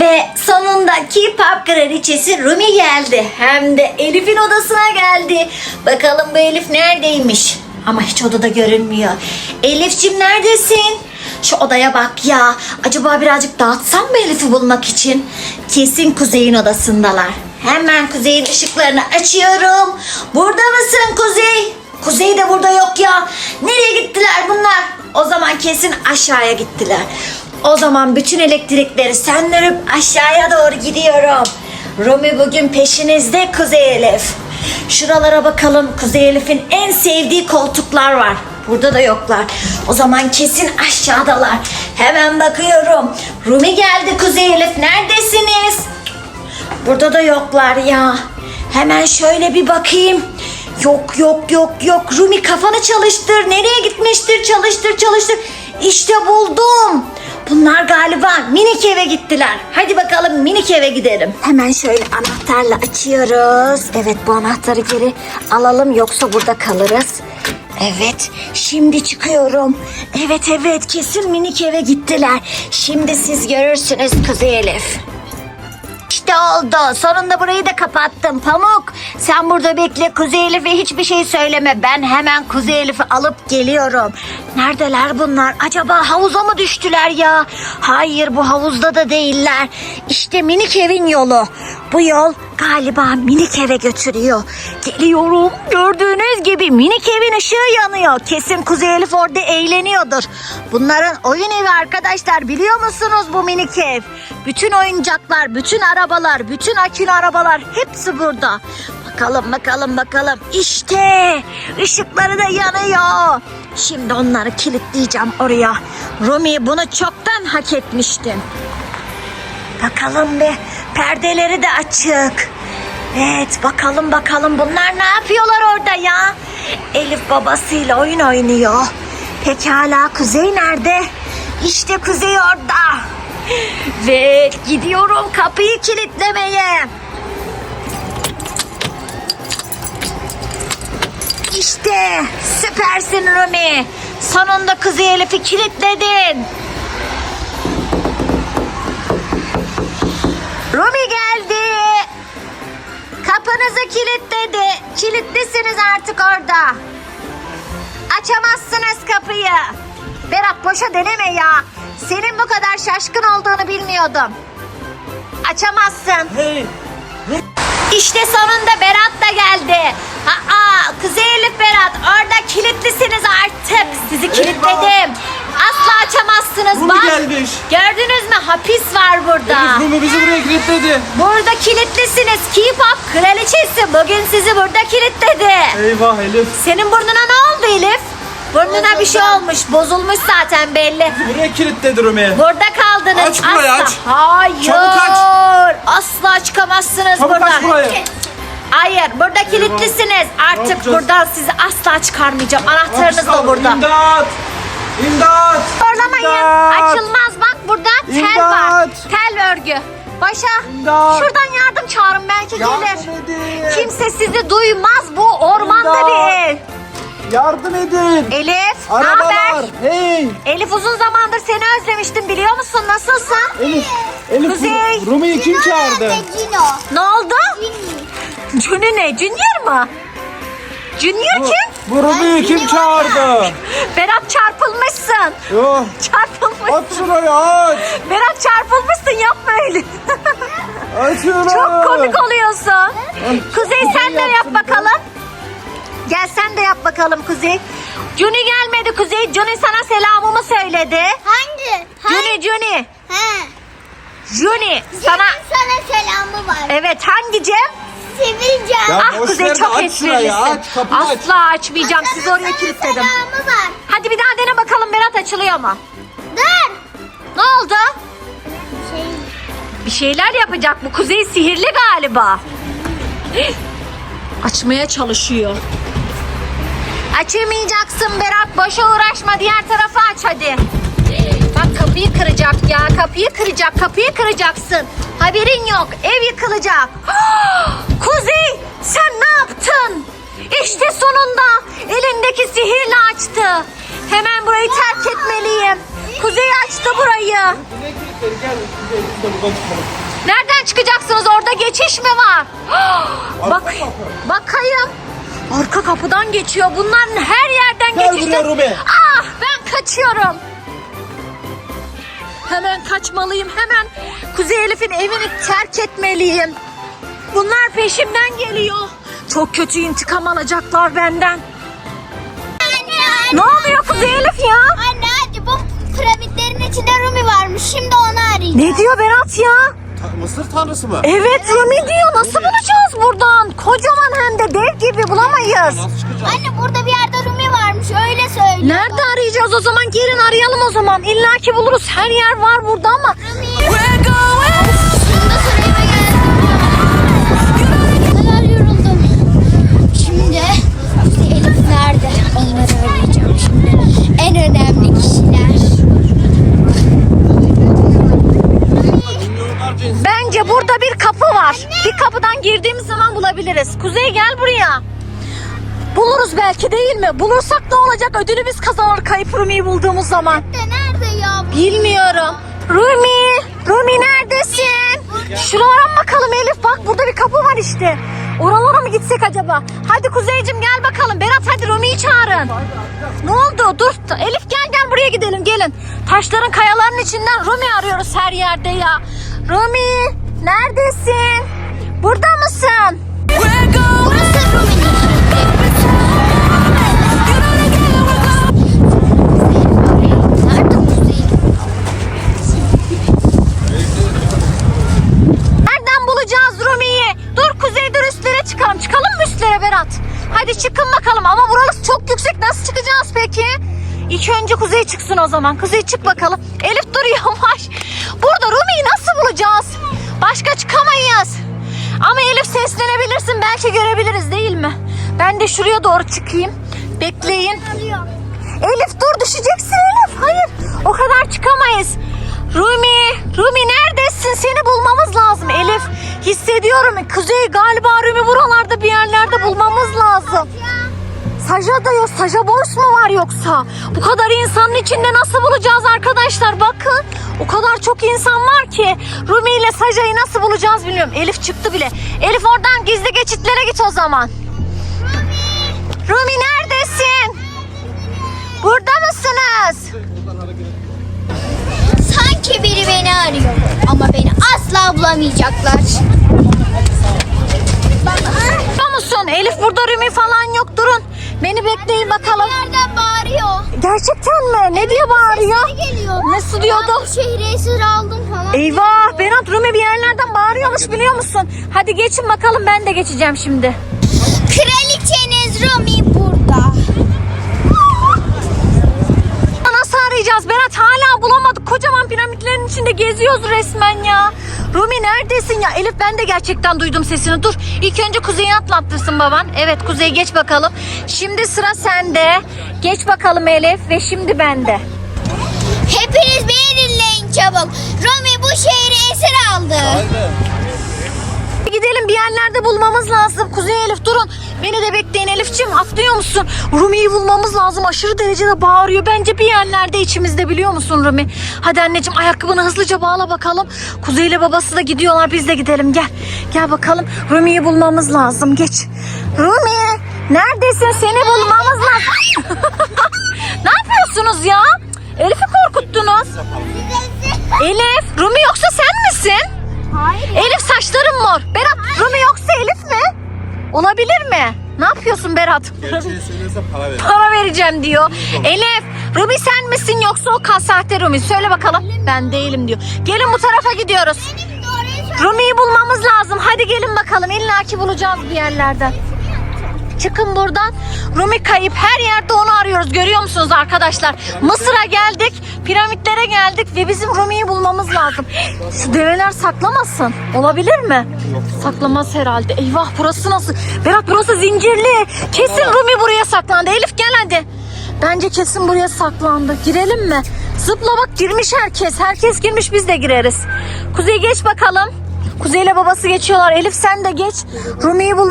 Ve sonunda K-pop kraliçesi Rumi geldi. Hem de Elif'in odasına geldi. Bakalım bu Elif neredeymiş? Ama hiç odada görünmüyor. Elif'cim neredesin? Şu odaya bak ya. Acaba birazcık dağıtsam mı Elif'i bulmak için? Kesin Kuzey'in odasındalar. Hemen Kuzey'in ışıklarını açıyorum. Burada mısın Kuzey? Kuzey de burada yok ya. Nereye gittiler bunlar? O zaman kesin aşağıya gittiler. O zaman bütün elektrikleri söndürüp aşağıya doğru gidiyorum. Rumi bugün peşinizde Kuzey Elif. Şuralara bakalım. Kuzey Elif'in en sevdiği koltuklar var. Burada da yoklar. O zaman kesin aşağıdalar. Hemen bakıyorum. Rumi geldi Kuzey Elif. Neredesiniz? Burada da yoklar ya. Hemen şöyle bir bakayım. Yok yok yok yok. Rumi kafanı çalıştır. Nereye gitmiştir? Çalıştır çalıştır. İşte buldum. Bunlar galiba minik eve gittiler. Hadi bakalım minik eve gidelim. Hemen şöyle anahtarla açıyoruz. Evet bu anahtarı geri alalım yoksa burada kalırız. Evet, şimdi çıkıyorum. Evet evet, kesin minik eve gittiler. Şimdi siz görürsünüz Kuzey Elif. İşte oldu. Sonunda burayı da kapattım. Pamuk sen burada bekle. Kuzey Elif'e hiçbir şey söyleme. Ben hemen Kuzey Elif'i alıp geliyorum. Neredeler bunlar? Acaba havuza mı düştüler ya? Hayır bu havuzda da değiller. İşte minik evin yolu. Bu yol galiba minik eve götürüyor. Geliyorum. Gördüğünüz gibi minik evin ışığı yanıyor. Kesin Kuzey Elif orada eğleniyordur. Bunların oyun evi arkadaşlar. Biliyor musunuz bu minik ev? Bütün oyuncaklar, bütün arabalar, bütün akülü arabalar hepsi burada. Bakalım bakalım bakalım. İşte ışıkları da yanıyor. Şimdi onları kilitleyeceğim oraya. Rumi bunu çoktan hak etmiştin. Bakalım bir perdeleri de açık. Evet bakalım bakalım bunlar ne yapıyorlar orada ya? Elif babasıyla oyun oynuyor. Pekala Kuzey nerede? İşte Kuzey orada. Ve gidiyorum kapıyı kilitlemeye. İşte süpersin Rumi. Sonunda Kuzey Elif'i kilitledin. Rumi geldi. Kapınızı kilitledi. Kilitlisiniz artık orada. Açamazsınız kapıyı. Berat boşa deneme ya. Senin bu kadar şaşkın olduğunu bilmiyordum. Açamazsın. Hey, İşte sonunda Berat da geldi. Aa, Kuzey Elif Berat orada kilitlisiniz artık. Sizi kilitledim. Asla açamazsınız Rumi bak. gelmiş. Gördünüz mü hapis var burada. Elif Rumi bizi buraya kilitledi. Burada kilitlisiniz. K-pop kraliçesi bugün sizi burada kilitledi. Eyvah Elif. Senin burnuna ne oldu Elif? Burnuna bir şey olmuş. Bozulmuş zaten belli. Buraya kilitledi Rumi. Burada kaldınız. Aç burayı, Asla. aç. Hayır. Çabuk aç. Asla çıkamazsınız Çabuk buradan. aç burayı. Hayır burada kilitlisiniz. Artık yapacağız? buradan sizi asla çıkarmayacağım. Anahtarınız da burada. İmdat. İmdat. Zorlamayın. İmdat. Açılmaz bak burada tel İmdat. var. Tel örgü. Başa. İmdat. Şuradan yardım çağırın belki gelir. Yardım edin. Kimse sizi duymaz. Bu ormanda İmdat. bir ev. Yardım edin. Elif, ne Arabalar. haber? Hey. Elif uzun zamandır seni özlemiştim biliyor musun? Nasılsın? Elif. Elif Kuzey. Rumi'yi kim çağırdı? Ne oldu? Juni ne? Junior mu? Junior kim? bu kim çağırdı? Berat çarpılmışsın. Yok. Çarpılmışsın. Aç şurayı aç. Berat çarpılmışsın yapma öyle. Aç şurayı. Çok komik oluyorsun. Kuzey sen de yap bakalım. Gel sen de yap bakalım Kuzey. Juni gelmedi Kuzey. Juni sana selamımı söyledi. Hangi? Juni? Juni. He. Juni sana sana selamı var. evet hangi Cem? Sevileceğim. Ya ah boş Kuzey ver de çok aç şurayı, esprilisin. aç, kapıyı aç. Asla açmayacağım. Sizi oraya kilitledim. selamı var. Hadi bir daha dene bakalım Berat açılıyor mu? Dur. Ne oldu? Şey, Bir şeyler yapacak. Bu Kuzey sihirli galiba. Açmaya çalışıyor. Açamayacaksın Berat. Boşa uğraşma. Diğer tarafı aç hadi. Bak kapıyı kıracak ya. Kapıyı kıracak. Kapıyı kıracaksın. Haberin yok. Ev yıkılacak. Kuzey sen ne yaptın? İşte sonunda elindeki sihirle açtı. Hemen burayı terk etmeliyim. Kuzey açtı burayı. Nereden çıkacaksınız? Orada geçiş mi var? Bak, Arka kapı. bakayım. Arka kapıdan geçiyor. Bunların her yerden Gel geçişte. Ah ben kaçıyorum. Hemen kaçmalıyım. Hemen Kuzey Elif'in evini terk etmeliyim. Bunlar peşimden geliyor. Çok kötü intikam alacaklar benden. Anne, Ne oluyor Kuzey Elif ya? Anne hadi bu piramitlerin içinde Rumi varmış. Şimdi onu arayacağım. Ne diyor Berat ya? Ta- Mısır tanrısı mı? Evet Rumi diyor. Nasıl bulacağız buradan? Kocaman hem de dev gibi bulamayız. Anne burada bir yerde Rumi varmış. Öyle söylüyor. Nerede arayacağız o zaman? Gelin arayalım o zaman. İlla ki buluruz. Her yer var burada ama. We're belki değil mi? Bulursak ne olacak? Ödülü biz kazanır kayıp Rumi'yi bulduğumuz zaman. De nerede ya? Bilmiyorum. Rumi, Rumi neredesin? Şuralara mı bakalım Elif? Bak burada bir kapı var işte. Oralara mı gitsek acaba? Hadi Kuzeycim gel bakalım. Berat hadi Rumi'yi çağırın. Ne oldu? Dur. Elif gel gel buraya gidelim gelin. Taşların kayaların içinden Rumi arıyoruz her yerde ya. Rumi neredesin? Burada mısın? Burası Rumi'nin. Çıksın o zaman. Kuzey çık bakalım. Elif dur yavaş. Burada Rumi'yi nasıl bulacağız? Başka çıkamayız. Ama Elif seslenebilirsin. Belki görebiliriz değil mi? Ben de şuraya doğru çıkayım. Bekleyin. Elif dur düşeceksin Elif. Hayır o kadar çıkamayız. Rumi, Rumi neredesin? Seni bulmamız lazım Elif. Hissediyorum. Kuzey galiba Rumi buralarda bir yerlerde bulmamız lazım. Saja da yok. Saja boş mu var yoksa? Bu kadar insanın içinde nasıl bulacağız arkadaşlar? Bakın. O kadar çok insan var ki. Rumi ile Saja'yı nasıl bulacağız bilmiyorum. Elif çıktı bile. Elif oradan gizli geçitlere git o zaman. Rumi neredesin? Burada mısınız? Sanki biri beni arıyor. Ama beni asla bulamayacaklar. Biliyor musun? Elif burada Rumi falan yok. Durun. Beni bekleyin bakalım. Nereden bağırıyor? Gerçekten mi? Ne diye bağırıyor? Ne geliyor? Nasıl diyordu? Ben bu şehri esir aldım falan. Eyvah Berat Rumi bir yerlerden bağırıyormuş biliyor musun? Hadi geçin bakalım ben de geçeceğim şimdi. Kraliçeniz Rumi burada. Nasıl arayacağız Berat? Hala bulamadık. Kocaman piramitlerin içinde geziyoruz resmen ya. Rumi neredesin ya? Elif ben de gerçekten duydum sesini. Dur. İlk önce Kuzey'i atlattırsın baban. Evet Kuzey geç bakalım. Şimdi sıra sende. Geç bakalım Elif ve şimdi bende. Hepiniz beni dinleyin çabuk. Rumi bu şehri esir aldı. Haydi. Gidelim bir yerlerde bulmamız lazım. Kuzey Elif durun. Beni de bekleyin Elif'ciğim. Atlıyor musun? Rumi'yi bulmamız lazım. Aşırı derecede bağırıyor. Bence bir yerlerde içimizde biliyor musun Rumi? Hadi anneciğim ayakkabını hızlıca bağla bakalım. Kuzey ile babası da gidiyorlar. Biz de gidelim. Gel. Gel bakalım. Rumi'yi bulmamız lazım. Geç. Rumi neredesin? Seni bulmamız lazım. ne yapıyorsunuz ya? Elif'i korkuttunuz. Elif, Rumi yoksa sen misin? Hayır. Elif saçların mor. Berat Rumi yoksa Elif mi? Olabilir mi? Ne yapıyorsun Berat? Gerçeği söylüyorsa para ver. Para vereceğim diyor. Elif Rumi sen misin yoksa o sahte Rumi? Söyle bakalım. Ben değilim diyor. Gelin bu tarafa gidiyoruz. Rumi'yi bulmamız lazım. Hadi gelin bakalım. İlla ki bulacağız bir yerlerden. Çıkın buradan. Rumi kayıp. Her yerde onu arıyoruz. Görüyor musunuz arkadaşlar? Mısır'a geldik. Piramitlere geldik ve bizim Rumi'yi bulmamız lazım. Şu develer saklamasın. Olabilir mi? Saklamaz herhalde. Eyvah burası nasıl? Berat burası zincirli. Kesin Rumi buraya saklandı. Elif gel hadi. Bence kesin buraya saklandı. Girelim mi? Zıpla bak girmiş herkes. Herkes girmiş biz de gireriz. Kuzey geç bakalım. Kuzey ile babası geçiyorlar. Elif sen de geç. Rumi'yi bul.